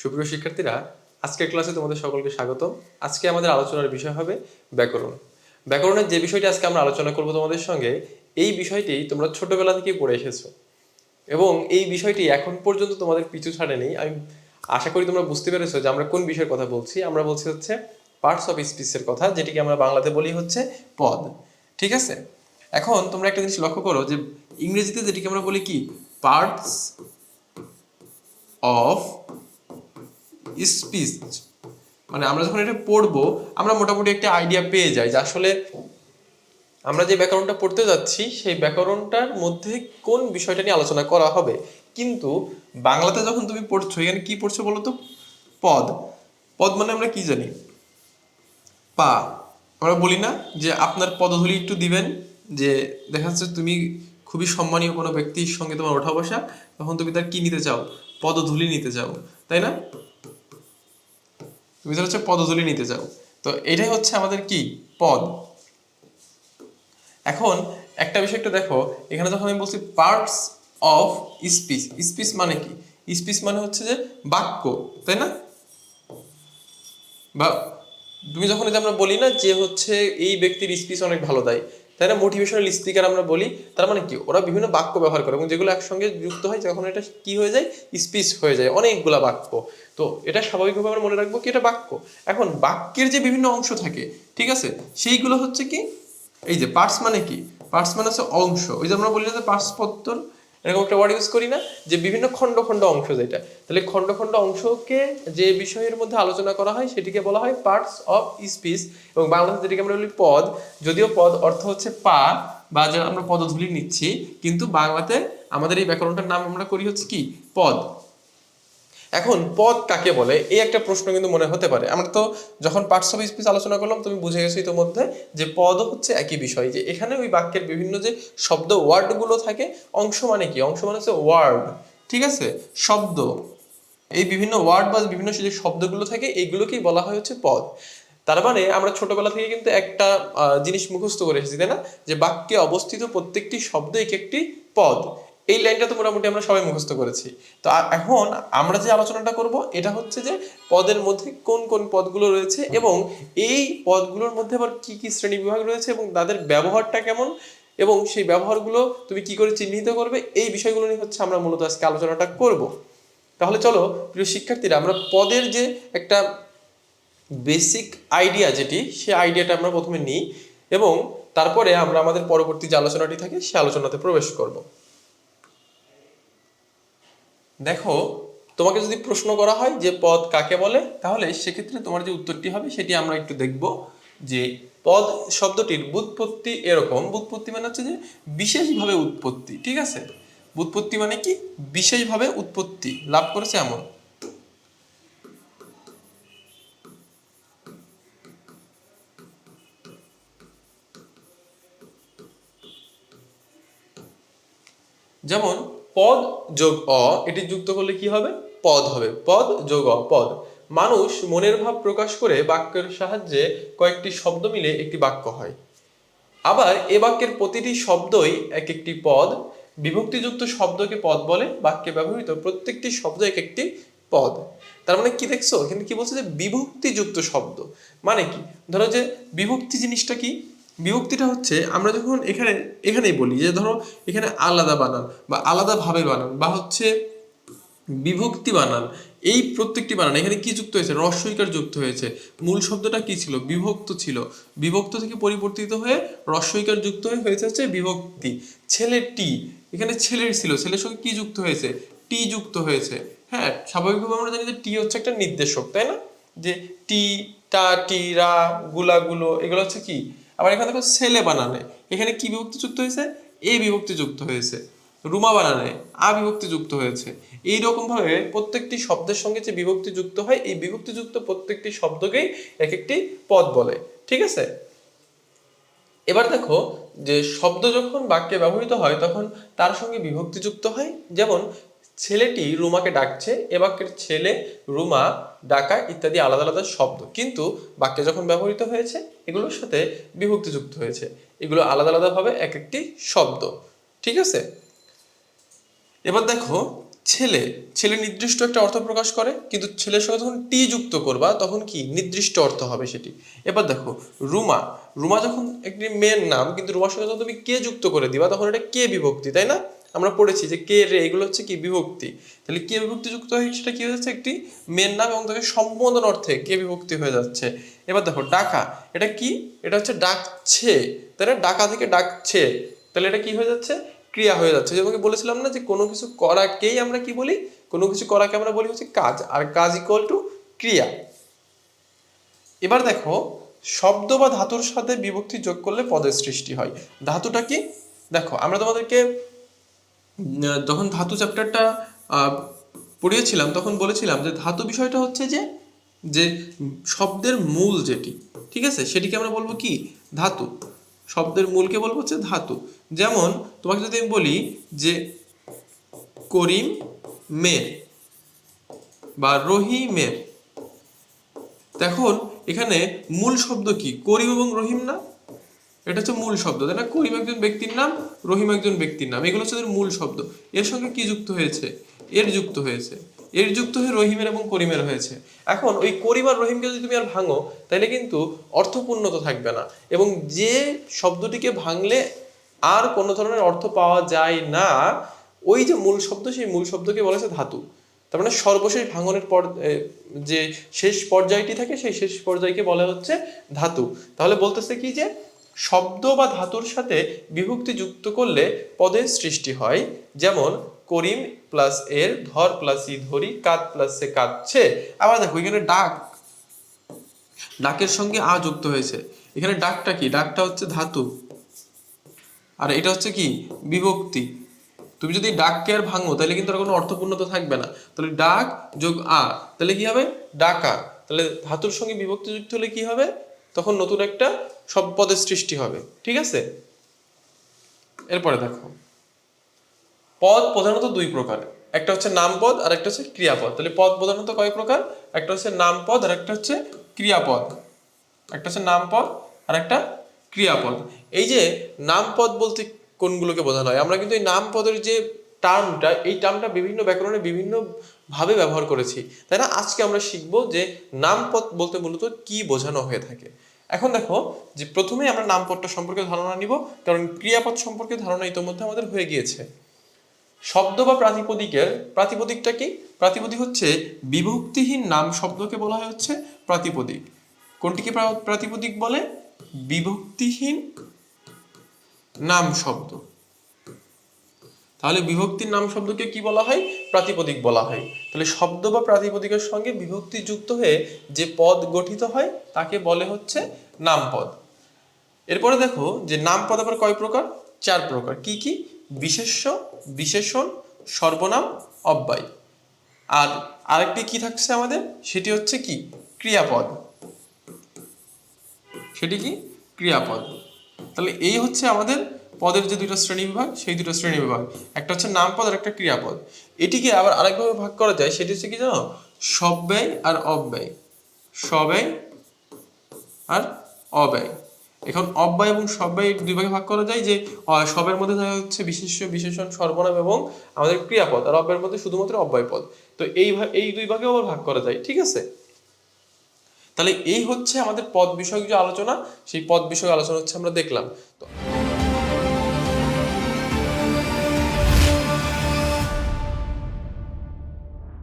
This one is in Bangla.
সুপ্রিয় শিক্ষার্থীরা, আজকের ক্লাসে তোমাদের সকলকে স্বাগত আজকে আমাদের আলোচনার বিষয় হবে ব্যাকরণ। ব্যাকরণের যে বিষয়টি আজকে আমরা আলোচনা করব তোমাদের সঙ্গে, এই বিষয়টি তোমরা ছোটবেলা থেকেই পড়ে এসেছ। এবং এই বিষয়টি এখন পর্যন্ত তোমাদের পিছু ছাড়েনি আমি আশা করি তোমরা বুঝতে পেরেছ যে আমরা কোন বিষয়ের কথা বলছি। আমরা বলছি হচ্ছে পার্টস অফ স্পিচের কথা, যেটিকে আমরা বাংলাতে বলি হচ্ছে পদ। ঠিক আছে? এখন তোমরা একটা জিনিস লক্ষ্য করো যে ইংরেজিতে যেটিকে আমরা বলি কি? পার্টস অফ স্পিচ মানে আমরা যখন এটা পড়ব, আমরা মোটামুটি একটা আইডিয়া পেয়ে যাই যে আসলে আমরা যে ব্যাকরণটা পড়তে যাচ্ছি, সেই ব্যাকরণটার মধ্যে কোন বিষয়টা নিয়ে আলোচনা করা হবে? কিন্তু বাংলাতে যখন তুমি পড়ছো, এখানে কি পড়ছো বলো তো? পদ। পদ মানে আমরা কি জানি? পা। আমরা বলি না যে আপনার পদধূলি একটু দিবেন, যে দেখা যাচ্ছে তুমি খুবই সম্মানীয় কোনো ব্যক্তির সঙ্গে তোমার ওঠা বসা তখন তুমি তার কি নিতে চাও? পদধূলি নিতে চাও। তাই না? তুমি তো হচ্ছে পদধূলি নিতে চাও। তো এটাই হচ্ছে আমাদের কি? পদ। এখন একটা বিষয় একটু দেখো, এখানে যখন আমি বলছি পার্টস অফ স্পিচ স্পিচ মানে কি? স্পিচ মানে হচ্ছে যে বাক্য, তাই না? বা তুমি যখন এটা আমরা বলি না যে হচ্ছে এই ব্যক্তির স্পিচ অনেক ভালো দেয় তাই না? মোটিভেশনাল স্পিকার আমরা বলি, তার মানে কি? ওরা বিভিন্ন বাক্য ব্যবহার করে এবং যেগুলো একসঙ্গে যুক্ত হয়, যখন এটা কি হয়ে যায়? স্পিচ হয়ে যায়, অনেকগুলা বাক্য। তো এটা স্বাভাবিকভাবে আমরা মনে রাখব কি? এটা বাক্য। এখন বাক্যের যে বিভিন্ন অংশ থাকে, ঠিক আছে? সেইগুলো হচ্ছে কি? এই যে পার্টস মানে কি? পার্টস মানে হচ্ছে অংশ। ওই যে আমরা বলি যে পার্টস পত্তর এরকম একটা ওয়ার্ড ইউজ করি না, যে বিভিন্ন খণ্ড খণ্ড অংশ যেটা। তাহলে খণ্ড খণ্ড অংশকে যে বিষয়ের মধ্যে আলোচনা করা হয়, সেটিকে বলা হয় পার্টস অফ স্পিচ এবং বাংলাতে যেটিকে আমরা বলি পদ, যদিও পদ অর্থ হচ্ছে পা বা আমরা পদধূলি নিচ্ছি, কিন্তু বাংলাতে আমাদের এই ব্যাকরণটার নাম আমরা করি হচ্ছে কি? পদ। এখন পদ কাকে বলে? এই একটা প্রশ্ন কিন্তু মনে হতে পারে। আমরা তো যখন পার্টস অফ স্পিচ আলোচনা করলাম, তুমি বুঝে গেছো ইতিমধ্যে যে পদ হচ্ছে একই বিষয়। যে এখানে ওই বাক্যের বিভিন্ন যে শব্দ ওয়ার্ডগুলো থাকে, অংশ মানে কি? অংশ মানে হচ্ছে ওয়ার্ড। ঠিক আছে? শব্দ। এই বিভিন্ন ওয়ার্ড বা বিভিন্ন যে শব্দগুলো থাকে এইগুলোকেই বলা হয় হচ্ছে পদ। তার মানে আমরা ছোটবেলা থেকে কিন্তু একটা জিনিস মুখস্থ করে এসেছি, তাই না? যে বাক্যে অবস্থিত প্রত্যেকটি শব্দ এক একটি পদ। এই লাইনটা তো মোটামুটি আমরা সবাই মুখস্থ করেছি। তো এখন আমরা যে আলোচনাটা করব, এটা হচ্ছে যে পদের মধ্যে কোন কোন পদগুলো রয়েছে এবং এই পদগুলোর মধ্যে আবার কি কি শ্রেণি বিভাগ রয়েছে এবং তাদের ব্যবহারটা কেমন এবং সেই ব্যবহারগুলো তুমি কি করে চিহ্নিত করবে, এই বিষয়গুলো নিয়ে হচ্ছে আমরা মূলত আজকে আলোচনাটা করব। তাহলে চলো, প্রিয় শিক্ষার্থীরা, আমরা পদের যে একটা বেসিক আইডিয়া যেটি, সেই আইডিয়াটা আমরা প্রথমে নিই এবং তারপরে আমরা আমাদের পরবর্তী যে আলোচনাটি থাকে, সে আলোচনাতে প্রবেশ করব। দেখো, তোমাকে যদি প্রশ্ন করা হয় যে পদ কাকে বলে, তাহলে সেক্ষেত্রে তোমার যে উত্তরটি হবে সেটি আমরা একটু দেখব যে পদ শব্দটির বুৎপত্তি এরকম। বুৎপত্তি মানে হচ্ছে যে বিশেষভাবে উৎপত্তি, ঠিক আছে? বুৎপত্তি মানে কি? বিশেষভাবে উৎপত্তি, লাভ করেছে এমন। যেমন পদ যোগ অ, এটি যুক্ত করলে কি হবে? পদ হবে। পদ যোগ অ, পদ। মানুষ মনের ভাব প্রকাশ করে বাক্যের সাহায্যে কয়েকটি শব্দ মিলে একটি বাক্য হয়। আবার এ বাক্যের প্রতিটি শব্দই এক একটি পদ। বিভক্তিযুক্ত শব্দকে পদ বলে, বাক্যে ব্যবহৃত প্রত্যেকটি শব্দ এক একটি পদ। তার মানে কি দেখছ? এখানে কি বলছে যে বিভক্তিযুক্ত শব্দ। মানে কি? ধরো যে বিভক্তি জিনিসটা কি? বিভক্তিটা হচ্ছে আমরা যখন এখানে, এখানেই বলি যে ধরো এখানে আলাদা বানান বা আলাদা ভাবে বানান বা হচ্ছে বিভক্তি বানান, এই প্রত্যেকটি বানান, এখানে কি যুক্ত হয়েছে? রস্বইকার যুক্ত হয়েছে। মূল শব্দটা কি ছিল? বিভক্ত ছিল। বিভক্ত থেকে পরিবর্তিত হয়ে রস্বইকার যুক্ত হয়ে হয়েছে হচ্ছে বিভক্তি। ছেলে টি, এখানে ছেলের ছিল। ছেলের সঙ্গে কি যুক্ত হয়েছে? টি যুক্ত হয়েছে। হ্যাঁ স্বাভাবিকভাবে আমরা জানি যে টি হচ্ছে একটা নির্দেশক, তাই না? যে টি, টা, টি, রা গুলাগুলো এগুলো হচ্ছে কি? আবার এখানে দেখো ছেলে বানানে। এখানে কি বিভক্তি যুক্ত হয়েছে? এ বিভক্তি যুক্ত হয়েছে। রুমা বানানে, আ বিভক্তি যুক্ত হয়েছে। এই ভাবে প্রত্যেকটি শব্দের সঙ্গে যে বিভক্তি যুক্ত হয়, এই বিভক্তি যুক্ত প্রত্যেকটি শব্দকেই এক একটি পদ বলে। ঠিক আছে? এবার দেখো যে শব্দ যখন বাক্যে ব্যবহৃত হয়, তখন তার সঙ্গে বিভক্তি যুক্ত হয়। যেমন ছেলেটি রুমাকে ডাকছে এ বাক্যের ছেলে রুমা, ডাকা ইত্যাদি আলাদা আলাদা শব্দ। কিন্তু বাক্যে যখন ব্যবহৃত হয়েছে, এগুলোর সাথে বিভক্তি যুক্ত হয়েছে। এগুলো আলাদা আলাদাভাবে এক একটি শব্দ। ঠিক আছে? এবার দেখো, ছেলে ছেলে নির্দিষ্ট একটা অর্থ প্রকাশ করে, কিন্তু ছেলের সঙ্গে যখন টি যুক্ত করবা, তখন কি? নির্দিষ্ট অর্থ হবে সেটি। এবার দেখো, রুমা রুমা যখন একটি মেয়ের নাম, কিন্তু রুমার সঙ্গে যখন তুমি কে যুক্ত করে দিবা, তখন এটা কে বিভক্তি, তাই না? আমরা পড়েছি যে কে রে, এগুলো হচ্ছে কি বিভক্তি? তাহলে কে বিভক্তি যুক্ত হয়ে? সেটা কি হয়ে যাচ্ছে? একটি মেয়ের নাম এবং তাকে সম্বোধন অর্থে কে বিভক্তি হয়ে যাচ্ছে। এবার দেখো, ডাকা, এটা কি? এটা হচ্ছে ডাকছে। না ডাকা থেকে ডাকছে। তাহলে এটা কি হয়ে যাচ্ছে? ক্রিয়া হয়ে যাচ্ছে। যে তোমাকে বলেছিলাম না যে কোনো কিছু করাকেই আমরা কি বলি? কোনো কিছু করাকে আমরা বলি হচ্ছে কাজ। আর কাজ ইকুয়াল টু ক্রিয়া। এবার দেখো, শব্দ বা ধাতুর সাথে বিভক্তি যোগ করলে পদের সৃষ্টি হয়। ধাতুটা কি? দেখো, আমরা তোমাদেরকে যখন ধাতু চ্যাপ্টারটা পড়িয়েছিলাম, তখন বলেছিলাম যে ধাতু বিষয়টা হচ্ছে যে যে শব্দের মূল যেটি, ঠিক আছে? সেটিকে আমরা বলব কি? ধাতু। শব্দের মূলকে বলব হচ্ছে ধাতু। যেমন, তোমাকে যদি আমি বলি যে করিম মের বা রহিমের দেখুন, এখানে মূল শব্দ কি? করিম এবং রহিম না? এটা হচ্ছে মূল শব্দ, তাই না? করিম একজন ব্যক্তির নাম, রহিম একজন ব্যক্তির নাম, এগুলো হচ্ছে মূল শব্দ। এর সঙ্গে কি যুক্ত হয়েছে? এর যুক্ত হয়েছে। এর যুক্ত হয়ে রহিমের এবং করিমের হয়েছে। এখন ওই করিম আর রহিমকে যদি তুমি আর ভাঙো তাহলে কিন্তু অর্থপূর্ণত থাকবে না। এবং যে শব্দটিকে ভাঙলে আর কোনো ধরনের অর্থ পাওয়া যায় না, ওই যে মূল শব্দ, সেই মূল শব্দকে বলা ধাতু। তার মানে সর্বশেষ ভাঙনের পর যে শেষ পর্যায়টি থাকে, সেই শেষ পর্যায়কে বলা হচ্ছে ধাতু। তাহলে বলতেছে কি যে শব্দ বা ধাতুর সাথে বিভক্তি যুক্ত করলে পদের সৃষ্টি হয়। যেমন, করিম প্লাস এর, ধর প্লাস ই ধরি, কাত প্লাস সে কাঁদছে আবার দেখো, এখানে ডাক, ডাকের সঙ্গে আ যুক্ত হয়েছে। এখানে ডাকটা কি? ডাকটা হচ্ছে ধাতু। আর এটা হচ্ছে কি? বিভক্তি। তুমি যদি ডাককে আর ভাঙো, তাহলে কিন্তু আর কোনো অর্থপূর্ণতা থাকবে না। তাহলে ডাক যোগ আ, তাহলে কি হবে? ডাকা তাহলে ধাতুর সঙ্গে বিভক্তি যুক্ত হলে কি হবে? তখন নতুন একটা সব পদের সৃষ্টি হবে, ঠিক আছে? এরপরে দেখো। পদ প্রধানত দুই প্রকার, একটা হচ্ছে নামপদ আর একটা হচ্ছে ক্রিয়াপদ। তাহলে পদ প্রধানত কয় প্রকার? একটা হচ্ছে নামপদ আর একটা হচ্ছে ক্রিয়াপদ। একটা হচ্ছে নামপদ আর একটা ক্রিয়াপদ। এই যে নামপদ বলতে কোনগুলোকে বোঝানো হয়? আমরা কিন্তু এই নামপদের যে টার্মটা, এই টার্মটা বিভিন্ন ব্যাকরণে বিভিন্ন ভাবে ব্যবহার করেছি। তাই না? আজকে আমরা শিখব যে নামপদ বলতে মূলত কি বোঝানো হয়ে থাকে। এখন দেখো যে প্রথমে আমরা নামপদটা সম্পর্কে ধারণা নিব, কারণ ক্রিয়াপদ সম্পর্কে ধারণা ইতোমধ্যে আমাদের হয়ে গিয়েছে। শব্দ বা প্রাতিপদিকের, প্রাতিপদিকটা কি? প্রাতিপদিক হচ্ছে বিভক্তিহীন নাম শব্দকে বলা হয় হচ্ছে প্রাতিপদিক। কোনটিকে প্রা- প্রাতিপদিক বলে? বিভক্তিহীন নাম শব্দ। তাহলে বিভক্তির নাম শব্দকে কি বলা হয়? প্রাতিপদিক বলা হয়। তাহলে শব্দ বা প্রাতিপদিকের সঙ্গে বিভক্তি যুক্ত হয়ে যে পদ গঠিত হয়, তাকে বলে হচ্ছে নামপদ। এরপরে দেখো যে নামপদ আবার কয় প্রকার? চার প্রকার। কি কি? বিশেষ্য, বিশেষণ, সর্বনাম, অব্যয়। আর আরেকটি কি থাকছে আমাদের? সেটি হচ্ছে কি? ক্রিয়াপদ। সেটি কি? ক্রিয়াপদ। তাহলে এই হচ্ছে আমাদের পদের যে দুটো শ্রেণি বিভাগ, সেই দুটো শ্রেণি বিভাগ। একটা হচ্ছে নামপদ আর একটা ক্রিয়াপদ। এটিকে আবার আরেকভাবে ভাগ করা যায়, সেটি হচ্ছে কি জানো? সব্যয় আর অব্যয়। সব্যয় আর অব্যয়। এখন অব্যয় এবং সব্যয় দুই ভাগে ভাগ করা যায় যে সবের মধ্যে দেখা হচ্ছে বিশেষ্য বিশেষণ, সর্বনাম এবং আমাদের ক্রিয়াপদ। আর অব্যয়ের মধ্যে শুধুমাত্র অব্যয় পদ। তো এই এই দুই ভাগে আবার ভাগ করা যায়, ঠিক আছে? তাহলে এই হচ্ছে আমাদের পদ বিষয়ক যে আলোচনা, সেই পদ বিষয়ক আলোচনা হচ্ছে আমরা দেখলাম। তো